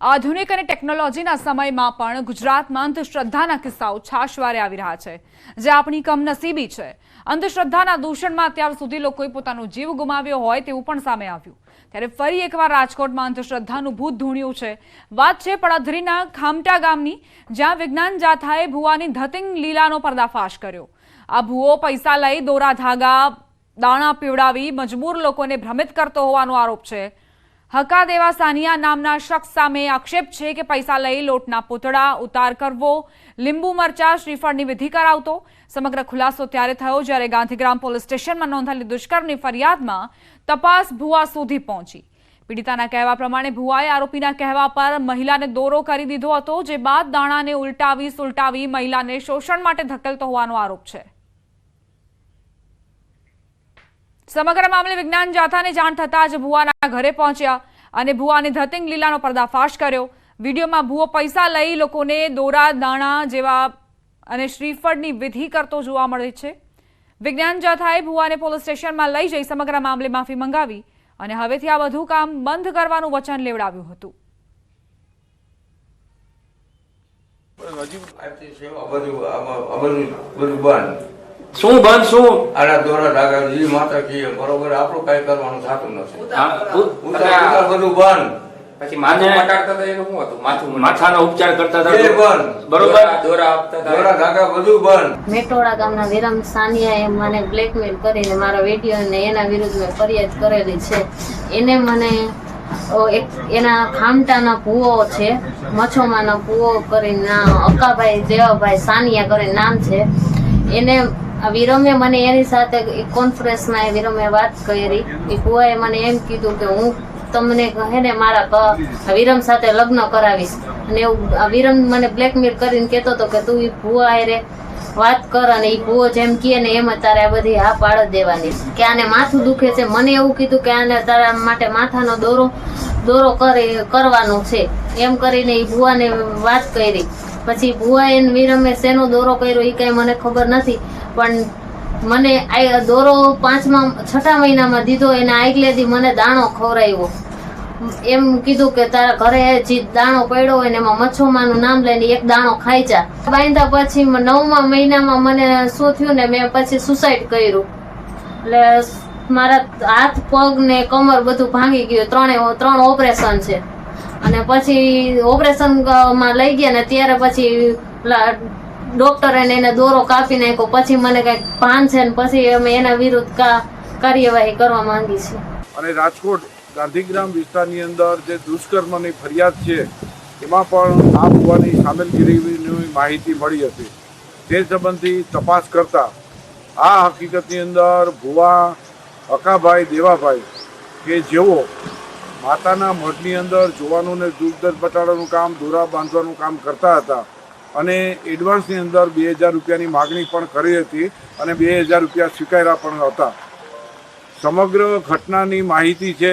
આધુનિક અને ટેકનોલોજીના સમયમાં પણ ગુજરાતમાં અંધશ્રદ્ધાના કિસ્સાઓ છાશવારે આવી રહ્યા છે, જે આપણી કમનસીબી છે. અંધશ્રદ્ધાના દૂષણમાં અત્યાર સુધી લોકોએ પોતાનો જીવ ગુમાવ્યો હોય તેવું પણ સામે આવ્યું. ત્યારે ફરી એકવાર રાજકોટમાં અંધશ્રદ્ધાનું ભૂત ધૂણ્યું છે. વાત છે પડધરીના ખામટા ગામની, જ્યાં વિજ્ઞાન જાથાએ ભુવાની ધતિંગ લીલાનો પર્દાફાશ કર્યો. આ ભુવો પૈસા લઈ દોરા ધાગા, દાણા પીવડાવી મજબૂર લોકોને ભ્રમિત કરતો હોવાનો આરોપ છે. હકા દેવા સાનિયા નામના શખ્સ સામે આક્ષેપ છે કે પૈસા લઈ લોટના પૂતળા ઉતાર કરવો, લીંબુ મરચા શ્રીફળની વિધિ કરાવતો. સમગ્ર ખુલાસો ત્યારે થયો જ્યારે ગાંધીગ્રામ પોલીસ સ્ટેશનમાં નોંધાયેલી દુષ્કર્મની ફરિયાદમાં તપાસ ભુવા સુધી પહોંચી. પીડિતાના કહેવા પ્રમાણે ભુવાએ આરોપીના કહેવા પર મહિલાને દોરો કરી દીધો હતો, જે બાદ દાણાને ઉલટાવી સુલટાવી મહિલાને શોષણ માટે ધકેલતો હોવાનો આરોપ છે. સમગ્ર મામલે વિજ્ઞાન જાથાને જાણ થતાં જ ભુવાના ઘરે પહોંચ્યા અને ભુવાની ધતિંગ લીલાનો પર્દાફાશ કર્યો. વિડીયોમાં ભુવો પૈસા લઈ લોકોને દોરા, દાણા જેવા અને શ્રીફળની વિધિ કરતો જોવા મળે છે. વિજ્ઞાન જાથાએ ભુવાને પોલીસ સ્ટેશનમાં લઈ જઈ સમગ્ર મામલે માફી મંગાવી અને હવેથી આ બધું કામ બંધ કરવાનું વચન લેવડાવ્યું હતું. હજી બધું બંધ શું બંધ શું? આના દોરા ડાગા જી માતા કીએ બરોબર આપણું કઈ કરવાનું થતું નથી. હા, ઉતાર બધું બંધ પછી માથું મટાડતા હતા એનું શું હતું? માથું માથાનો ઉપચાર કરતા એ હતા બંધ બરોબર? દોરા- આપતા હતા. દોરા ધાગા બધું બંધ મેટોડા ગામના વિરમ સાનિયાએ મને બ્લેકમેલ કરીને મારા વીડિયો ને એના વિરુદ્ધ મેં ફરિયાદ કરેલી છે. એને મને એક એના ખામટાના કૂવો છે મચ્છોમાના કૂવો કરીને અક્કાભાઈ દેવાભાઈ સાનિયા કરીને નામ છે. એને આ વિરમે મને એની સાથે કોન્ફરન્સમાં એ વિરમે વાત કરી. એ ભુવાએ મને એમ કીધું કે હું તમને કહે ને મારા વિરમ સાથે લગ્ન કરાવીશ. અને એવું વિરમ મને બ્લેકમેલ કરીને કહેતો હતો કે તું એ ભુવા રે વાત કર અને એ ભુવો જેમ કહે ને એમ તારે આ બધી હા પાડ દેવાની. કે આને માથું દુખે છે. મને એવું કીધું કે આને તારા માટે માથાનો દોરો દોરો કરી, કરવાનો છે. એમ કરીને એ ભુવાને વાત કરી. પછી ભુવાએ ને વિરમે શેનો દોરો કર્યો એ કાંઈ મને ખબર નથી, પણ મને આ દોરો પાંચમા, છઠ્ઠા મહિનામાં દીધો એને આગલેથી મને દાણો ખવડાવ્યો. એમ કીધું કે તારા ઘરે જે દાણો પડ્યો હોય ને એમાં મચ્છોમાનું નામ લઈને એક દાણો ખાઈ જા. બાંધ્યા પછી નવમા મહિનામાં મને શું થયું ને મેં પછી સુસાઇડ કર્યું. એટલે મારા હાથ, પગ ને કમર બધું ભાંગી ગયું. ત્રણે, ત્રણ ઓપરેશન છે. અને પછી ઓપરેશનમાં લઈ ગયા ને ત્યારે પછી ડોક્ટરે એને દોરો કાપી નાખ્યો. પછી મને કંઈક ભાન છે ને પછી અમે એના વિરુદ્ધ કાર્યવાહી કરવા માંગી છે. અને રાજકોટ ગાંધીગ્રામ વિસ્તારની અંદર જે દુષ્કર્મની ફરિયાદ છે, એમાં પણ આ હોવાની સામેલગીરીની માહિતી મળી હતી. તે સંબંધી તપાસ કરતા આ હકીકતની અંદર ભુવા અકાભાઈ દેવાભાઈ કે જેઓ માતાના મઢની અંદર જોવાનું ને દૂધ બટાડાનું કામ, દોરા બાંધવાનું કામ કરતા હતા. અને એડવાન્સની અંદર બે હજાર રૂપિયાની માગણી પણ કરી હતી અને બે હજાર રૂપિયા સ્વીકાર્યા પણ હતા. સમગ્ર ઘટનાની માહિતી છે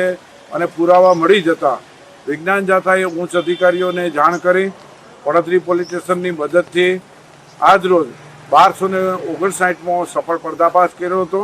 અને પુરાવા મળી જતા વિજ્ઞાન જાથાએ ઉચ્ચ અધિકારીઓને જાણ કરી પડતરી પોલીસ સ્ટેશનની મદદથી આજરોજ બારસો ને ઓગણસાઠમાં સફળ પર્દાફાશ કર્યો હતો.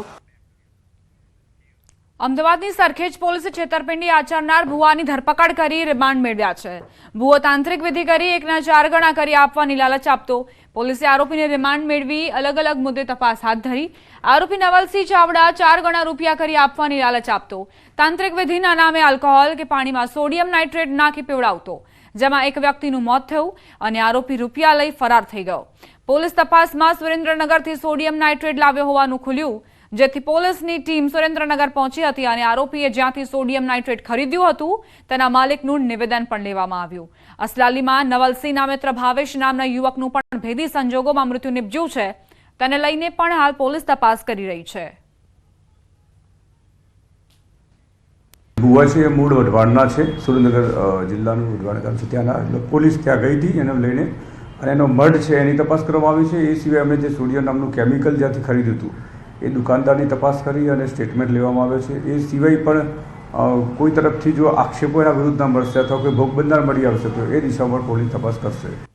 અમદાવાદની સરખેજ પોલીસે છેતરપિંડી આચરનાર ભુવાની ધરપકડ કરી, રિમાન્ડ મેળવ્યા છે. ભુવો તાંત્રિક વિધિ કરી, એકના ચાર ગણા કરી આપવાની લાલચ આપતો. પોલીસે આરોપીને રિમાન્ડ મેળવી અલગ અલગ મુદ્દે તપાસ હાથ ધરી. આરોપી નવલસિંહ ચાવડા ચાર ગણા રૂપિયા કરી આપવાની લાલચ આપતો. તાંત્રિક વિધિના નામે આલ્કોહોલ કે પાણીમાં સોડિયમ નાઇટ્રેટ નાખી પીવડાવતો, જેમાં એક વ્યક્તિનું મોત થયું અને આરોપી રૂપિયા લઈ ફરાર થઈ ગયો. પોલીસ તપાસમાં સુરેન્દ્રનગરથી સોડિયમ નાઇટ્રેટ લાવ્યો હોવાનું ખુલ્યું. જેથી પોલીસની ટીમ સુરેન્દ્રનગર પહોંચી હતી અને આરોપીએ જ્યાંથી સોડિયમ નાઇટ્રેટ ખરીદ્યું હતું, તેના માલિકનું નિવેદન પણ લેવામાં આવ્યું. અસલાલીમાં નવલસિંહના મિત્ર ભાવેશ નામના યુવકનું પણ ભેદી સંજોગોમાં મૃત્યુ નિપજ્યું છે. તેને લઈને પણ હાલ પોલીસ તપાસ કરી રહી છે. ભુવા મૂળ વઢવાણના છે, સુરેન્દ્રનગર જિલ્લાનું વઢવાણ ગામ છે. ત્યાંના એટલે પોલીસ ત્યાં ગઈ હતી એને લઈને અને એનો મર્ડ છે, એની તપાસ કરવામાં આવી છે. એ સિવાય અમે જે સોડિયમ નામનું કેમિકલ જ્યાંથી ખરીદ્યું હતું એ દુકાનદારની તપાસ કરી અને સ્ટેટમેન્ટ લેવામાં આવે છે. એ સિવાય પણ કોઈ તરફથી જો આક્ષેપો એના વિરુદ્ધના મળશે અથવા કોઈ ભોગ બંધાર મળી આવશે, તો એ દિશામાં પોલીસ તપાસ કરશે.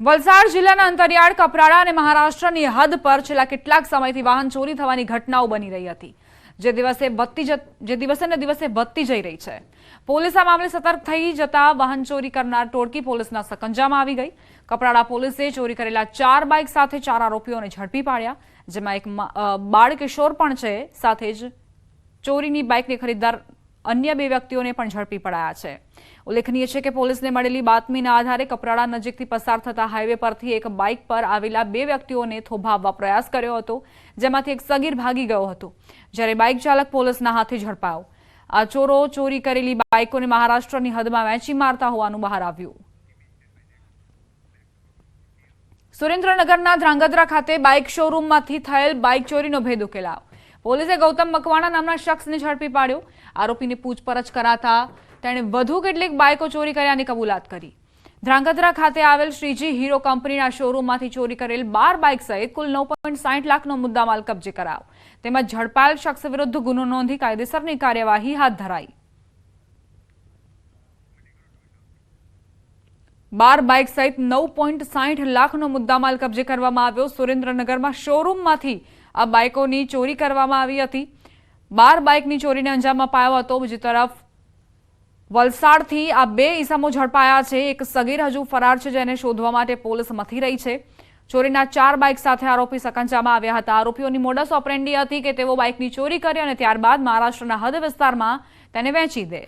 વલસાડ જિલ્લાના અંતરિયાળ, કપરાડા અને મહારાષ્ટ્રની હદ પર છેલ્લા કેટલાક સમયથી વાહન ચોરી થવાની ઘટનાઓ બની રહી હતી. જે દિવસે જત- જે દિવસે ને દિવસે વધતી જઈ રહી છે. પોલીસ આ મામલે સતર્ક થઈ જતા વાહન ચોરી કરનાર ટોળકી પોલીસના સકંજામાં આવી ગઈ. કપરાડા પોલીસે ચોરી કરેલા ચાર બાઇક સાથે ચાર આરોપીઓને ઝડપી પાડ્યા. જેમાં એક બાળકિશોર બાળ કિશોર પણ છે, સાથે જ ચોરીની બાઇકની ખરીદદાર અન્ય બે વ્યક્તિઓને પણ ઝડપી પડાયા છે. ઉલ્લેખનીય છે કે પોલીસને મળેલી બાતમીના આધારે કપરાડા નજીકથી પસાર થતા હાઈવે પરથી એક બાઇક પર આવેલા બે વ્યક્તિઓને થોભાવવા પ્રયાસ કર્યો હતો, જેમાંથી એક સગીર ભાગી ગયો હતો. જ્યારે બાઇક ચાલક પોલીસના હાથે ઝડપાયો. આ ચોરો ચોરી કરેલી બાઇકોને મહારાષ્ટ્રની હદમાં વહેંચી મારતા હોવાનું બહાર આવ્યું. સુરેન્દ્રનગરના ધ્રાંગધ્રા ખાતે બાઇક શોરૂમમાંથી થયેલ બાઇક ચોરીનો ભેદ ઉકેલાયો. પોલીસે ગૌતમ મકવાણા નામના શખ્સને ઝડપી પાડ્યો. આરોપીની પૂછપરછ કરાતા તેણે વધુ કેટલીક બાઇકો ચોરી કર્યાની કબૂલાત કરી. ધ્રાંગધ્રા ખાતે આવેલ શ્રીજી હીરો કંપનીના શોરૂમમાંથી ચોરી કરેલ બાર બાઇક સહિત કુલ નવ પોઈન્ટ સાઠ લાખનો મુદ્દામાલ કબજે કરાયો. તેમજ ઝડપાયેલ શખ્સ વિરુદ્ધ ગુનો નોંધી કાયદેસરની કાર્યવાહી હાથ ધરાઈ. બાર બાઇક સહિત નવ પોઈન્ટ સાઠ લાખનો મુદ્દામાલ કબજે કરવામાં આવ્યો. સુરેન્દ્રનગરમાં શોરૂમમાંથી આ બાઇકોની ચોરી કરવામાં આવી હતી. બાર બાઇકની ચોરીને અંજામ અપાયો હતો. બીજી તરફ વલસાડથી આ બે ઈસમો ઝડપાયા છે. એક સગીર હજુ ફરાર છે, જેને શોધવા માટે પોલીસ મથી રહી છે. ચોરીના ચાર બાઇક સાથે આરોપી સકંજામાં આવ્યા હતા. આરોપીઓની મોડસ ઓપરેન્ડી હતી કે તેઓ બાઇકની ચોરી કરે અને ત્યારબાદ મહારાષ્ટ્રના હદ વિસ્તારમાં તેને વેચી દે.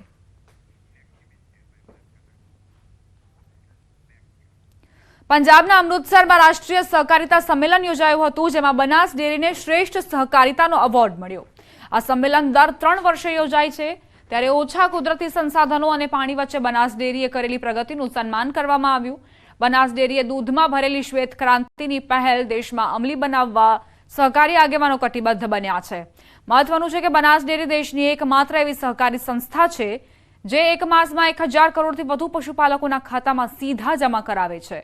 પંજાબના અમૃતસરમાં રાષ્ટ્રીય સહકારિતા સંમેલન યોજાયું હતું, જેમાં બનાસ ડેરીને શ્રેષ્ઠ સહકારિતાનો એવોર્ડ મળ્યો. આ સંમેલન દર ત્રણ વર્ષે યોજાય છે. ત્યારે ઓછા કુદરતી સંસાધનો અને પાણી વચ્ચે બનાસ ડેરીએ કરેલી પ્રગતિનું સન્માન કરવામાં આવ્યું. બનાસ ડેરીએ દૂધમાં ભરેલી શ્વેત ક્રાંતિની પહેલ દેશમાં અમલી બનાવવા સહકારી આગેવાનો કટિબદ્ધ બન્યા છે. મહત્વનું છે કે બનાસ ડેરી દેશની એકમાત્ર એવી સહકારી સંસ્થા છે, જે એક માસમાં એક હજાર કરોડથી વધુ પશુપાલકોના ખાતામાં સીધા જમા કરાવે છે.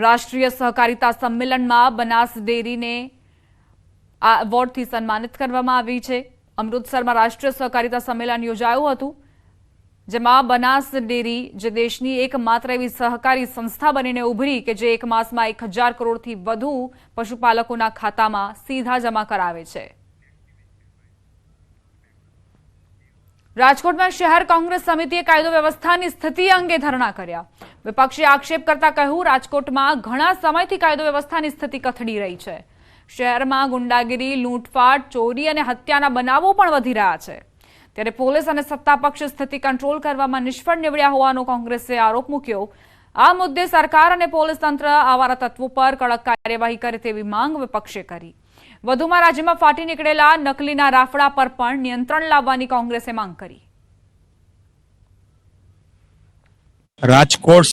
રાષ્ટ્રીય સહકારિતા સંમેલનમાં બનાસ ડેરીને આ એવોર્ડથી સન્માનિત કરવામાં આવી છે. અમૃતસરમાં રાષ્ટ્રીય સહકારિતા સંમેલન યોજાયું હતું, જેમાં બનાસ ડેરી જે દેશની એકમાત્ર એવી સહકારી સંસ્થા બનીને ઉભરી કે જે એક માસમાં એક હજાર કરોડથી વધુ પશુપાલકોના ખાતામાં સીધા જમા કરાવે છે. રાજકોટમાં શહેર કોંગ્રેસ સમિતિએ કાયદો વ્યવસ્થાની સ્થિતિ અંગે ધરણા કર્યા. વિપક્ષે આક્ષેપ કરતા કહ્યું, રાજકોટમાં ઘણા સમયથી કાયદો વ્યવસ્થાની સ્થિતિ કથળી રહી છે. શહેરમાં ગુંડાગીરી, લૂંટફાટ, ચોરી અને હત્યાના બનાવો પણ વધી રહ્યા છે. ત્યારે પોલીસ અને સત્તાપક્ષ સ્થિતિ કંટ્રોલ કરવામાં નિષ્ફળ નીવડ્યા હોવાનો કોંગ્રેસે આરોપ મૂક્યો. આ મુદ્દે સરકાર અને પોલીસ તંત્ર આવારા તત્વો પર કડક કાર્યવાહી કરે તેવી માંગ વિપક્ષે કરી. વધુમાં રાજ્યમાં ફાટી નીકળેલા નકલીના રાફડા પર પણ નિયંત્રણ લાવવાની કોંગ્રેસે માંગ કરી. રાજકોટ